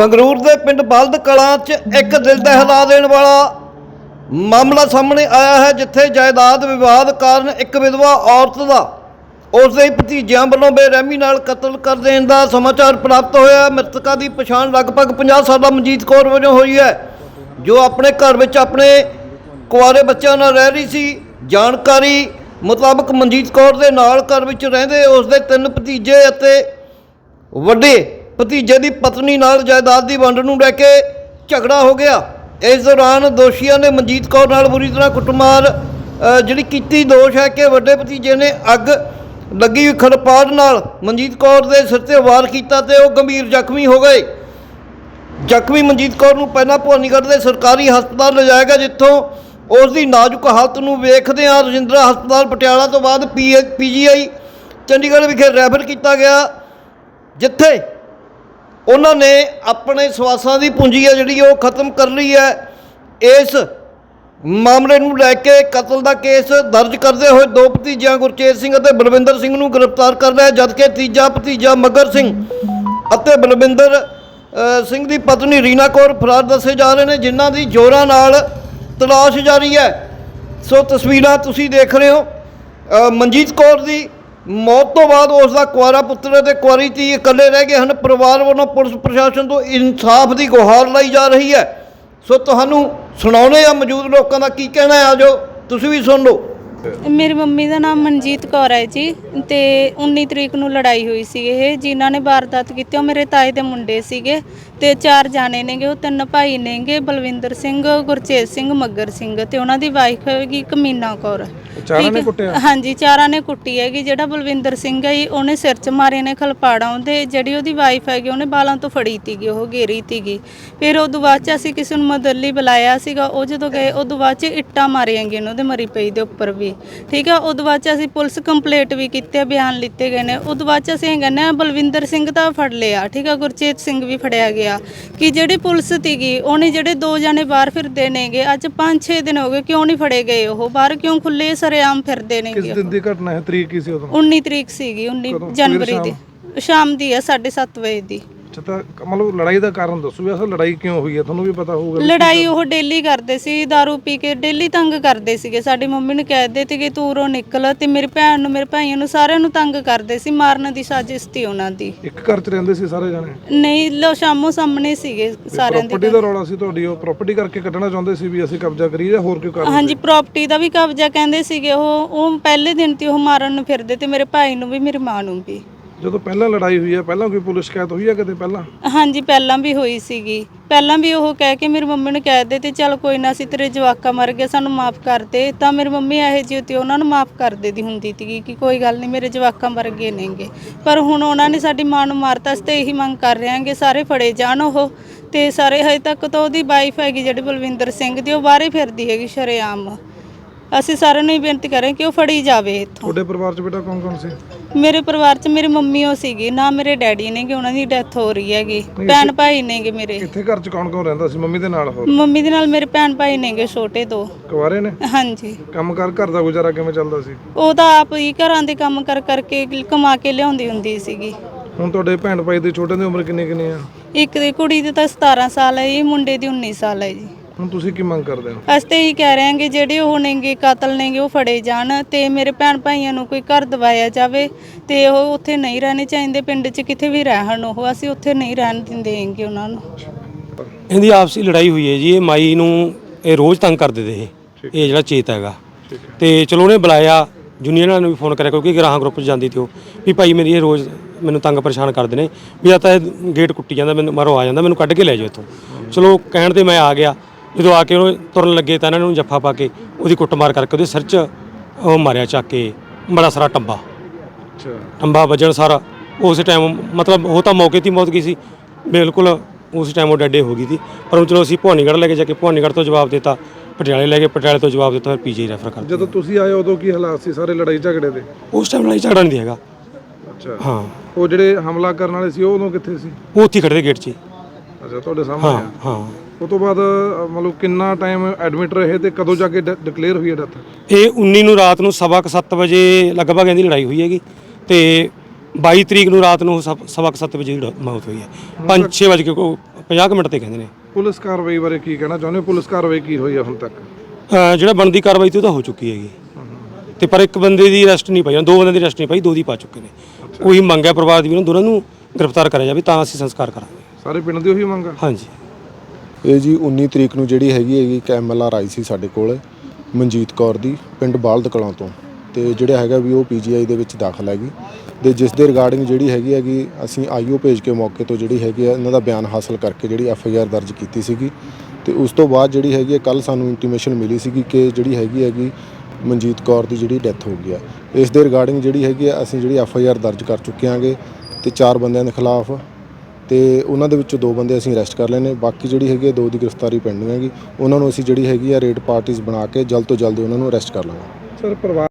ਸੰਗਰੂਰ ਦੇ ਪਿੰਡ ਬਲਦ ਕਲਾਂ 'ਚ ਇੱਕ ਦਿਲ ਦਹਿਲਾ ਦੇਣ ਵਾਲਾ ਮਾਮਲਾ ਸਾਹਮਣੇ ਆਇਆ ਹੈ, ਜਿੱਥੇ ਜਾਇਦਾਦ ਵਿਵਾਦ ਕਾਰਨ ਇੱਕ ਵਿਧਵਾ ਔਰਤ ਦਾ ਉਸ ਦੇ ਭਤੀਜਿਆਂ ਵੱਲੋਂ ਬੇਰਹਿਮੀ ਨਾਲ ਕਤਲ ਕਰ ਦੇਣ ਦਾ ਸਮਾਚਾਰ ਪ੍ਰਾਪਤ ਹੋਇਆ ਹੈ। ਮ੍ਰਿਤਕਾ ਦੀ ਪਛਾਣ ਲਗਭਗ 50 ਸਾਲਾ ਮਨਜੀਤ ਕੌਰ ਵਜੋਂ ਹੋਈ ਹੈ, ਜੋ ਆਪਣੇ ਘਰ ਵਿੱਚ ਆਪਣੇ ਕੁਆਰੇ ਬੱਚਿਆਂ ਨਾਲ ਰਹਿ ਰਹੀ ਸੀ ਜਾਣਕਾਰੀ ਮੁਤਾਬਕ ਮਨਜੀਤ ਕੌਰ ਦੇ ਨਾਲ ਘਰ ਵਿੱਚ ਰਹਿੰਦੇ ਉਸ ਦੇ ਤਿੰਨ ਭਤੀਜੇ ਅਤੇ ਵੱਡੇ ਭਤੀਜੇ ਦੀ ਪਤਨੀ ਨਾਲ ਜਾਇਦਾਦ ਦੀ ਵੰਡ ਨੂੰ ਲੈ ਕੇ ਝਗੜਾ ਹੋ ਗਿਆ। ਇਸ ਦੌਰਾਨ ਦੋਸ਼ੀਆਂ ਨੇ ਮਨਜੀਤ ਕੌਰ ਨਾਲ ਬੁਰੀ ਤਰ੍ਹਾਂ ਕੁੱਟਮਾਰ ਜਿਹੜੀ ਕੀਤੀ, ਦੋਸ਼ ਹੈ ਕਿ ਵੱਡੇ ਭਤੀਜੇ ਨੇ ਅੱਗ ਲੱਗੀ ਹੋਈ ਖੜਪਾੜ ਨਾਲ ਮਨਜੀਤ ਕੌਰ ਦੇ ਸਿਰ ਤੇ ਵਾਰ ਕੀਤਾ ਤੇ ਉਹ ਗੰਭੀਰ ਜ਼ਖਮੀ ਹੋ ਗਏ। ਜ਼ਖਮੀ ਮਨਜੀਤ ਕੌਰ ਨੂੰ ਪਹਿਲਾਂ ਭਵਾਨੀਗੜ੍ਹ ਦੇ ਸਰਕਾਰੀ ਹਸਪਤਾਲ ਲਿਜਾਇਆ ਗਿਆ, ਜਿੱਥੋਂ ਉਸ ਦੀ ਨਾਜ਼ੁਕ ਹਾਲਤ ਨੂੰ ਵੇਖਦਿਆਂ ਰਜਿੰਦਰਾ ਹਸਪਤਾਲ ਪਟਿਆਲਾ ਤੋਂ ਬਾਅਦ ਪੀਜੀਆਈ ਚੰਡੀਗੜ੍ਹ ਵਿਖੇ ਰੈਫਰ ਕੀਤਾ ਗਿਆ, ਜਿੱਥੇ ਉਹਨਾਂ ਨੇ ਆਪਣੇ ਸਵਾਸਾਂ ਦੀ ਪੂੰਜੀ ਹੈ ਜਿਹੜੀ ਉਹ ਖਤਮ ਕਰ ਲਈ ਹੈ। ਇਸ ਮਾਮਲੇ ਨੂੰ ਲੈ ਕੇ ਕਤਲ ਦਾ ਕੇਸ ਦਰਜ ਕਰਦੇ ਹੋਏ ਦੋ ਭਤੀਜਿਆਂ, ਗੁਰਚੇਤ ਸਿੰਘ ਅਤੇ ਬਲਵਿੰਦਰ ਸਿੰਘ ਨੂੰ ਗ੍ਰਿਫਤਾਰ ਕਰ ਲਿਆ, ਜਦਕਿ ਤੀਜਾ ਭਤੀਜਾ ਮਗਰ ਸਿੰਘ ਅਤੇ ਬਲਵਿੰਦਰ ਸਿੰਘ ਦੀ ਪਤਨੀ ਰੀਨਾ ਕੌਰ ਫਰਾਰ ਦੱਸੇ ਜਾ ਰਹੇ ਨੇ, ਜਿਨ੍ਹਾਂ ਦੀ ਜੋਰਾਂ ਨਾਲ ਤਲਾਸ਼ ਜਾਰੀ ਹੈ। ਸੋ ਤਸਵੀਰਾਂ ਤੁਸੀਂ ਦੇਖ ਰਹੇ ਹੋ। ਮਨਜੀਤ ਕੌਰ ਦੀ ਮੌਤ ਤੋਂ ਬਾਅਦ ਉਸ ਦਾ ਕੁਆਰਾ ਪੁੱਤਰ ਅਤੇ ਕੁਆਰੀ ਧੀ ਇਕੱਲੇ ਰਹਿ ਗਏ ਹਨ। ਪਰਿਵਾਰ ਵੱਲੋਂ ਪੁਲਿਸ ਪ੍ਰਸ਼ਾਸਨ ਤੋਂ ਇਨਸਾਫ ਦੀ ਗੁਹਾਰ ਲਾਈ ਜਾ ਰਹੀ ਹੈ। ਸੋ ਤੁਹਾਨੂੰ ਸੁਣਾਉਣੇ ਆ ਮੌਜੂਦ ਲੋਕਾਂ ਦਾ ਕੀ ਕਹਿਣਾ ਹੈ ਆਜੋ ਤੁਸੀਂ ਵੀ ਸੁਣ ਲਓ। ਮੇਰੀ ਮੰਮੀ ਦਾ ਨਾਮ ਮਨਜੀਤ ਕੌਰ ਹੈ ਜੀ ਤੇ 19 ਤਰੀਕ ਨੂੰ ਲੜਾਈ ਹੋਈ ਸੀ ਇਹ। ਜਿਨ੍ਹਾਂ ਨੇ ਵਾਰਦਾਤ ਕੀਤੀ, ਉਹ ਮੇਰੇ ਤਾਏ ਦੇ ਮੁੰਡੇ ਸੀਗੇ। ਤੇ ਚਾਰ ਜਾਣੇ ਨੇਗੇ ਉਹ ਤਿੰਨ ਭਾਈ ਨੇਗੇ ਬਲਵਿੰਦਰ ਸਿੰਘ ਗੁਰਚੇਤ ਸਿੰਘ ਮੱਗਰ ਸਿੰਘ ਤੇ ਉਹਨਾਂ ਦੀ ਵਾਈਫ ਹੈਗੀ ਕਮੀਨਾ ਕੌਰ। ਚਾਰਾਂ ਨੇ? ਕੁੱਟਿਆ? ਹਾਂਜੀ ਚਾਰਾਂ ਨੇ ਕੁੱਟੀ ਹੈਗੀ ਜਿਹੜਾ ਬਲਵਿੰਦਰ ਸਿੰਘ ਹੈ ਜੀ, ਉਹਨੇ ਸਿਰ 'ਚ ਮਾਰੇ ਨੇ ਖਲਪਾੜਾਂ ਤੇ ਜਿਹੜੀ ਉਹਦੀ ਵਾਈਫ ਹੈਗੀ ਉਹਨੇ ਬਾਲਾਂ ਤੋਂ ਫੜੀ ਤੀਗੀ ਉਹ ਗੇਰੀ ਤੀਗੀ ਫਿਰ ਉਦੋਂ ਬਾਅਦ ਚ ਅਸੀਂ ਕਿਸੇ ਨੂੰ ਮਦਦ ਲਈ ਬੁਲਾਇਆ ਸੀਗਾ ਉਹ ਜਦੋਂ ਗਏ ਉਦੋਂ ਬਾਅਦ ਚ ਇੱਟਾਂ ਮਾਰੀਆਂ ਗਈਆਂ ਨੇ ਉਹਦੇ ਮਰੀ ਪਈ ਦੇ ਉੱਪਰ ਵੀ। ਠੀਕ ਹੈ? ਉਦੋਂ ਬਾਅਦ ਚ ਅਸੀਂ ਪੁਲਿਸ ਕੰਪਲੇਂਟ ਵੀ ਕੀਤੀ ਹੈ, ਬਿਆਨ ਲਿੱਤੇ ਗਏ ਨੇ। ਉਦੋਂ ਬਾਅਦ ਚ ਅਸੀਂ ਇਹ ਕਹਿੰਦੇ ਹਾਂ ਬਲਵਿੰਦਰ ਸਿੰਘ ਤਾਂ ਫੜ ਲਿਆ ਠੀਕ ਹੈ? ਗੁਰਚੇਤ ਸਿੰਘ ਵੀ ਫੜਿਆ ਗਿਆ। ਕਿ ਜਿਹੜੀ ਪੁਲਿਸ ਤੀਗੀ ਉਹਨੇ ਜਿਹੜੇ ਦੋ ਜਣੇ ਬਾਹਰ ਫਿਰਦੇ ਨੇਗੇ ਅੱਜ 5-6 ਦਿਨ ਹੋ ਗਏ ਕਿਉਂ ਨਹੀਂ ਫੜੇ ਗਏ ਉਹ? ਬਾਹਰ ਕਿਉਂ ਖੁੱਲੇ ਸਰੇਆਮ ਫਿਰਦੇ ਕਿਸ ਨੇਗੇ ਦਿਨ ਦੀ ਘਟਨਾ ਹੈ? ਤਰੀਕ ਕੀ ਸੀ ਉਦੋਂ? 19 ਤਰੀਕ ਸੀਗੀ 19 ਕਦੋਂ? ਜਨਵਰੀ ਦੀ। ਸ਼ਾਮ? ਦੀ ਹੈ 7:30 ਵਜੇ ਦੀ। ਅੱਛਾ ਤਾਂ ਮਤਲਬ ਲੜਾਈ ਦਾ ਕਾਰਨ ਦੱਸੋ ਵੀ ਅਸਲ ਲੜਾਈ ਕਿਉਂ ਹੋਈ ਹੈ? ਤੁਹਾਨੂੰ ਵੀ ਪਤਾ ਹੋਊਗਾ ਵੀ ਲੜਾਈ ਉਹ ਡੇਲੀ ਕਰਦੇ ਸੀ दारू ਪੀ ਕੇ ਡੇਲੀ ਤੰਗ ਕਰਦੇ ਸੀਗੇ। ਸਾਡੀ ਮੰਮੀ ਨੂੰ ਕਹਿ ਦਿੱਤੇ ਕਿ ਤੂੰ ਉਰੋਂ ਨਿਕਲ। ਤੇ ਮੇਰੀ ਭੈਣ ਨੂੰ ਮੇਰੇ ਭਾਈਆਂ ਨੂੰ ਸਾਰਿਆਂ ਨੂੰ ਤੰਗ ਕਰਦੇ ਸੀ ਮਾਰਨ ਦੀ ਸਾਜ਼ਿਸ਼ ਸੀ ਉਹਨਾਂ ਦੀ। ਇੱਕ ਘਰ 'ਚ ਰਹਿੰਦੇ ਸੀ ਸਾਰੇ ਜਣੇ? ਨਹੀਂ ਲੋ ਸ਼ਾਮੋ ਸਾਹਮਣੇ ਸੀਗੇ ਸਾਰਿਆਂ ਪ੍ਰਾਪਰਟੀ ਦੇ ਦਾ ਰੌਲਾ ਸੀ ਤੁਹਾਡੀ ਉਹ ਪ੍ਰਾਪਰਟੀ ਕਰਕੇ ਕੱਢਣਾ ਚਾਹੁੰਦੇ ਸੀ ਵੀ ਅਸੀਂ ਕਬਜ਼ਾ ਕਰੀਏ ਜਾਂ ਹੋਰ ਕੋਈ ਕਾਰਨ ਹਾਂਜੀ ਪ੍ਰਾਪਰਟੀ ਦਾ ਵੀ ਕਬਜ਼ਾ ਕਹਿੰਦੇ ਸੀਗੇ ਉਹ ਉਹ ਪਹਿਲੇ ਦਿਨ ਤੇ ਉਹ ਮਾਰਨ ਨੂੰ ਫਿਰਦੇ ਤੇ ਮੇਰੇ ਭਾਈ ਨੂੰ ਵੀ ਮੇਰੀ ਮਾਂ ਨੂੰ ਵੀ। ਜਦੋਂ ਪਹਿਲਾਂ ਲੜਾਈ ਹੋਈ ਹੈ, ਪਹਿਲਾਂ ਕੋਈ ਪੁਲਿਸ ਸ਼ਿਕਾਇਤ ਹੋਈ ਹੈ ਕਦੇ ਪਹਿਲਾਂ? ਹਾਂਜੀ, ਪਹਿਲਾਂ ਵੀ ਹੋਈ ਸੀਗੀ। ਪਹਿਲਾਂ ਵੀ ਉਹ ਕਹਿ ਕੇ ਮੇਰੀ ਮੰਮੀ ਨੂੰ ਕਹਿ ਦੇ ਤੇ ਚੱਲ ਕੋਈ ਨਾ, ਅਸੀਂ ਤੇਰੇ ਜਵਾਕਾ ਮਰ ਗਿਆ ਸਾਨੂੰ ਮਾਫ ਕਰ ਦੇ। ਤਾਂ ਮੇਰੀ ਮੰਮੀ ਇਹੋ ਜਿਹੀ ਤੇ ਉਹਨਾਂ ਨੂੰ ਮਾਫ ਕਰ ਦੇਦੀ ਹੁੰਦੀ ਸੀਗੀ ਕਿ ਕੋਈ ਗੱਲ ਨਹੀਂ ਮੇਰੇ ਜਵਾਕਾ ਮਰ ਗਏ ਨੇਗੇ। ਪਰ ਹੁਣ ਉਹਨਾਂ ਨੇ ਸਾਡੀ ਮਾਂ ਨੂੰ ਮਾਰਤਾ, ਅਸੀਂ ਤੇ ਇਹੀ ਮੰਗ ਕਰ ਰਹੇ ਹਾਂਗੇ, ਸਾਰੇ ਫੜੇ ਜਾਣ ਉਹ। ਤੇ ਸਾਰੇ ਹਜੇ ਤੱਕ ਤਾਂ ਉਹਦੀ ਵਾਈਫ ਹੈਗੀ ਜਿਹੜੀ ਬਲਵਿੰਦਰ ਸਿੰਘ ਦੀ, ਉਹ ਬਾਹਰੇ ਫਿਰਦੀ ਹੈਗੀ ਸ਼ਰੇਆਮ। ਅਸੀਂ ਸਾਰਿਆਂ ਨੂੰ ਹੀ ਬੇਨਤੀ ਕਰ ਰਹੇ ਕਿ ਉਹ ਫੜੀ ਜਾਵੇ ਇੱਥੋਂ। ਤੁਹਾਡੇ ਪਰਿਵਾਰ 'ਚ ਬੇਟਾ ਕੌਣ ਕੌਣ ਸੀ? ਮੇਰੇ ਪਰਿਵਾਰ 'ਚ ਮੇਰੀ ਮੰਮੀ ਉਹ ਸੀਗੀ ਨਾ ਮੇਰੇ ਡੈਡੀ ਨੇਗੇ ਉਹਨਾਂ ਦੀ ਡੈਥ ਹੋ ਰਹੀ ਹੈਗੀ ਭੈਣ ਭਾਈ ਨੇਗੇ ਮੇਰੇ। ਇੱਥੇ ਘਰ 'ਚ ਕੌਣ ਕੌਣ ਰਹਿੰਦਾ ਸੀ? ਮੰਮੀ ਦੇ ਨਾਲ ਹੋਰ? ਮੰਮੀ ਦੇ ਨਾਲ ਮੇਰੇ ਭੈਣ ਭਾਈ ਨੇਗੇ ਛੋਟੇ ਦੋ। ਕੁਆਰੇ ਨੇ? ਹਾਂਜੀ। ਕੰਮ ਕਰ ਘਰ ਦਾ ਗੁਜ਼ਾਰਾ ਕਿਵੇਂ ਚੱਲਦਾ ਸੀ? ਉਹ ਤਾਂ ਆਪ ਹੀ ਘਰਾਂ ਦੇ ਕੰਮ ਕਰ ਕਰਕੇ ਕਮਾ ਕੇ ਲਿਆਉਂਦੀ ਹੁੰਦੀ ਸੀਗੀ। ਹੁਣ ਤੁਹਾਡੇ ਭੈਣ ਭਾਈ ਦੇ ਛੋਟੇ ਦੀ ਉਮਰ ਕਿੰਨੀ ਕਿੰਨੀ ਆ? ਇੱਕ ਦੀ ਕੁੜੀ ਦੀ ਤਾਂ 17 ਸਾਲ ਹੈ ਜੀ ਮੁੰਡੇ ਦੀ 19 ਸਾਲ ਹੈ ਜੀ। ਹੁਣ ਤੁਸੀਂ ਕੀ ਮੰਗ ਕਰਦੇ ਹੋ? ਅਸੀਂ ਤੇ ਇਹੀ ਕਹਿ ਰਹੇ ਹਾਂ ਕਿ ਜਿਹੜੇ ਉਹ ਨੇਗੇ ਕਾਤਲ ਨੇਗੇ ਉਹ ਫੜੇ ਜਾਣ ਤੇ ਮੇਰੇ ਭੈਣ ਭਾਈਆਂ ਨੂੰ ਕੋਈ ਘਰ ਦਵਾਇਆ ਜਾਵੇ ਤੇ ਉਹ ਉੱਥੇ ਨਹੀਂ ਰਹਿਣੇ ਚਾਹੀਦੇ ਪਿੰਡ 'ਚ ਕਿਤੇ ਵੀ ਰਹਿਣ ਉਹ ਅਸੀਂ ਉੱਥੇ ਨਹੀਂ ਰਹਿਣ ਦਿੰਦੇ ਹੈਗੇ ਉਹਨਾਂ ਨੂੰ। ਇਹਦੀ ਆਪਸੀ ਲੜਾਈ ਹੋਈ ਹੈ ਜੀ ਇਹ ਮਾਈ ਨੂੰ ਇਹ ਰੋਜ਼ ਤੰਗ ਕਰਦੇ ਤੇ ਇਹ ਇਹ ਜਿਹੜਾ ਚੇਤ ਹੈਗਾ। ਤੇ ਚਲੋ ਉਹਨੇ ਬੁਲਾਇਆ ਜੂਨੀਅਰਾਂ ਨੂੰ ਵੀ ਫੋਨ ਕਰਿਆ ਕਿਉਂਕਿ ਗਰਾਹਾਂ ਗਰੁੱਪ 'ਚ ਜਾਂਦੀ ਤੇ ਉਹ ਵੀ ਭਾਈ ਮੇਰੀ ਇਹ ਰੋਜ਼ ਮੈਨੂੰ ਤੰਗ ਪਰੇਸ਼ਾਨ ਕਰਦੇ ਨੇ ਵੀ ਆ ਤਾਂ ਇਹ ਗੇਟ ਕੁੱਟੀ ਜਾਂਦਾ ਮੈਨੂੰ ਮਾਰੋ ਆ ਜਾਂਦਾ ਮੈਨੂੰ ਕੱਢ ਕੇ ਲੈ ਜਾਓ ਇੱਥੋਂ। ਚਲੋ ਕਹਿਣ ਤੇ ਮੈਂ ਆ ਗਿਆ ਜਦੋਂ ਆ ਕੇ ਉਹ ਤੁਰਨ ਲੱਗੇ ਤਾਂ ਇਹਨਾਂ ਨੂੰ ਜੱਫਾ ਪਾ ਕੇ ਉਹਦੀ ਕੁੱਟਮਾਰ ਕਰਕੇ ਉਹਦੇ ਸਿਰ 'ਚ ਉਹ ਮਾਰਿਆ ਚੱਕ ਕੇ ਬੜਾ ਸਾਰਾ ਟੰਬਾ। ਅੱਛਾ। ਟੰਬਾ ਵੱਜਣ ਸਾਰਾ। ਉਸ ਟਾਈਮ ਮਤਲਬ ਉਹ ਤਾਂ ਮੌਕੇ 'ਤੇ ਮੌਤ ਗਈ ਸੀ। ਬਿਲਕੁਲ ਉਸ ਟਾਈਮ ਉਹ ਡੱਡੇ ਹੋ ਗਈ ਸੀ। ਪਰ ਹੁਣ ਚਲੋ ਅਸੀਂ ਭਵਾਨੀਗੜ੍ਹ ਲੈ ਕੇ ਜਾ ਕੇ ਭਵਾਨੀਗੜ੍ਹ ਤੋਂ ਜਵਾਬ ਦਿੱਤਾ। ਪਟਿਆਲੇ ਲੈ ਕੇ ਪਟਿਆਲੇ ਤੋਂ ਜਵਾਬ ਦਿੱਤਾ ਫਿਰ ਪੀਜੀ ਰੈਫਰ ਕਰ ਜਦੋਂ ਤੁਸੀਂ ਆਏ ਉਦੋਂ ਕੀ ਹਾਲਾਤ ਸੀ ਸਾਰੇ ਲੜਾਈ ਝਗੜੇ ਦੇ? ਉਸ ਟਾਈਮ ਲੜਾਈ ਝਗੜਾ ਨਹੀਂ ਹੈਗਾ। ਅੱਛਾ। ਹਾਂ। ਉਹ ਜਿਹੜੇ ਹਮਲਾ ਕਰਨ ਵਾਲੇ ਸੀ ਉਹ ਉਦੋਂ ਕਿੱਥੇ ਸੀ? ਉਹ ਉੱਥੇ ਖੜੇ ਗੇਟ 'ਚ ਹੀ। ਅੱਛਾ ਤੁਹਾਡੇ ਸਾਹਮਣੇ ਹਾਂ ਆ। ਹਾਂ। ਉਹ ਤੋਂ ਬਾਅਦ ਅ, ਮਤਲਬ ਕਿੰਨਾ ਟਾਈਮ ਐਡਮਿਟ ਰਹੇ ਤੇ ਕਦੋਂ ਜਾ ਕੇ ਡਿਕਲੇਅਰ ਹੋਈ ਹੈ ਡੈਥ ਇਹ 19 ਨੂੰ ਰਾਤ ਨੂੰ ਸਵਾ ਕੁ ਸੱਤ ਵਜੇ ਲਗਭਗ ਇਹਦੀ ਲੜਾਈ ਹੋਈ ਹੈਗੀ ਤੇ 22 ਤਰੀਕ ਨੂੰ ਰਾਤ ਨੂੰ ਸਵ- ਸਵਾ ਕੁ ਸੱਤ ਵਜੇ ਦੀ ਮੌਤ ਹੋਈ ਹੈ। 5-6 ਵਜੇ ਕੋ 50 ਕੁ ਮਿੰਟ ਤੇ ਕਹਿੰਦੇ ਨੇ। ਪੁਲਿਸ ਕਾਰਵਾਈ ਬਾਰੇ ਕੀ ਕਹਿਣਾ ਚਾਹੁੰਦੇ ਹੋ? ਪੁਲਿਸ ਕਾਰਵਾਈ ਕੀ ਹੋਈ ਹੈ ਹੁਣ ਤੱਕ? ਅਹ ਜਿਹੜਾ ਬਣਦੀ ਕਾਰਵਾਈ ਤੇ ਉਹ ਤਾਂ ਹੋ ਚੁੱਕੀ ਹੈਗੀ। ਤੇ ਪਰ ਇੱਕ ਬੰਦੇ ਦੀ ਅਰੈਸਟ ਨਹੀਂ ਪਈ ਦੋ ਬੰਦੇ ਦੀ ਅਰੈਸਟ ਨਹੀਂ ਪਈ ਦੋ ਦੀ ਪਾ ਚੁੱਕੇ ਨੇ। ਉਹੀ ਮੰਗਿਆ ਪਰਿਵਾਰ ਦੀ ਵੀ ਉਹਨਾਂ ਦੋਨਾਂ ਨੂੰ ਗ੍ਰਿਫਤਾਰ ਕਰਿਆ ਜਾਵੇ ਤਾਂ ਅਸੀਂ ਸੰਸਕਾਰ ਕਰਾਂਗੇ। ਸਾਰੇ ਪਿੰਡ ਦੀ ਉਹੀ ਮੰਗ ਆ? ਹਾਂਜੀ। ਇਹ ਜੀ 19 ਤਰੀਕ ਨੂੰ ਜਿਹੜੀ ਹੈਗੀ ਹੈਗੀ ਇੱਕ ਐਮਐਲਆਰ ਆਈ ਸੀ ਸਾਡੇ ਕੋਲ, ਮਨਜੀਤ ਕੌਰ ਦੀ, ਪਿੰਡ ਬਾਲਦ ਕਲਾਂ ਤੋਂ। ਤੇ ਜਿਹੜਾ ਹੈਗਾ ਵੀ ਉਹ ਪੀਜੀਆਈ ਦੇ ਵਿੱਚ ਦਾਖਲ ਹੈਗੀ ਤੇ ਜਿਸ ਦੇ ਰਿਗਾਰਡਿੰਗ ਜਿਹੜੀ ਹੈਗੀ ਹੈਗੀ ਅਸੀਂ ਆਈਓ ਭੇਜ ਕੇ ਮੌਕੇ ਤੋਂ ਜਿਹੜੀ ਹੈਗੀ ਆ ਇਹਨਾਂ ਦਾ ਬਿਆਨ ਹਾਸਲ ਕਰਕੇ ਜਿਹੜੀ ਐਫਆਈਆਰ ਦਰਜ ਕੀਤੀ ਸੀਗੀ। ਤੇ ਉਸ ਤੋਂ ਬਾਅਦ ਜਿਹੜੀ ਹੈਗੀ ਕੱਲ ਸਾਨੂੰ ਇੰਟੀਮੇਸ਼ਨ ਮਿਲੀ ਸੀਗੀ ਕਿ ਜਿਹੜੀ ਹੈਗੀ ਹੈਗੀ ਮਨਜੀਤ ਕੌਰ ਦੀ ਜਿਹੜੀ ਡੈਥ ਹੋ ਗਈ ਆ ਇਸ ਦੇ ਰਿਗਾਰਡਿੰਗ ਜਿਹੜੀ ਹੈਗੀ ਆ ਅਸੀਂ ਜਿਹੜੀ ਐਫਆਈਆਰ ਦਰਜ ਕਰ ਚੁੱਕੇ ਆਂਗੇ ਤੇ ਚਾਰ ਬੰਦਿਆਂ ਦੇ ਖਿਲਾਫ ਤੇ ਉਹਨਾਂ ਦੇ ਵਿੱਚੋਂ ਦੋ ਬੰਦੇ ਅਸੀਂ ਅਰੈਸਟ ਕਰ ਲਏ ਨੇ ਬਾਕੀ ਜਿਹੜੀ ਹੈਗੀ ਹੈ ਦੋ ਦੀ ਗ੍ਰਿਫਤਾਰੀ ਪੈਂਡਿੰਗ ਹੈਗੀ। ਉਹਨਾਂ ਨੂੰ ਅਸੀਂ ਜਿਹੜੀ ਹੈਗੀ ਆ ਰੇਡ ਪਾਰਟੀਆਂ ਬਣਾ ਕੇ ਜਲਦ ਤੋਂ ਜਲਦ ਉਹਨਾਂ ਨੂੰ ਅਰੈਸਟ ਕਰ ਲਵਾਂਗੇ। ਸਰ, ਪਰਿਵਾਰ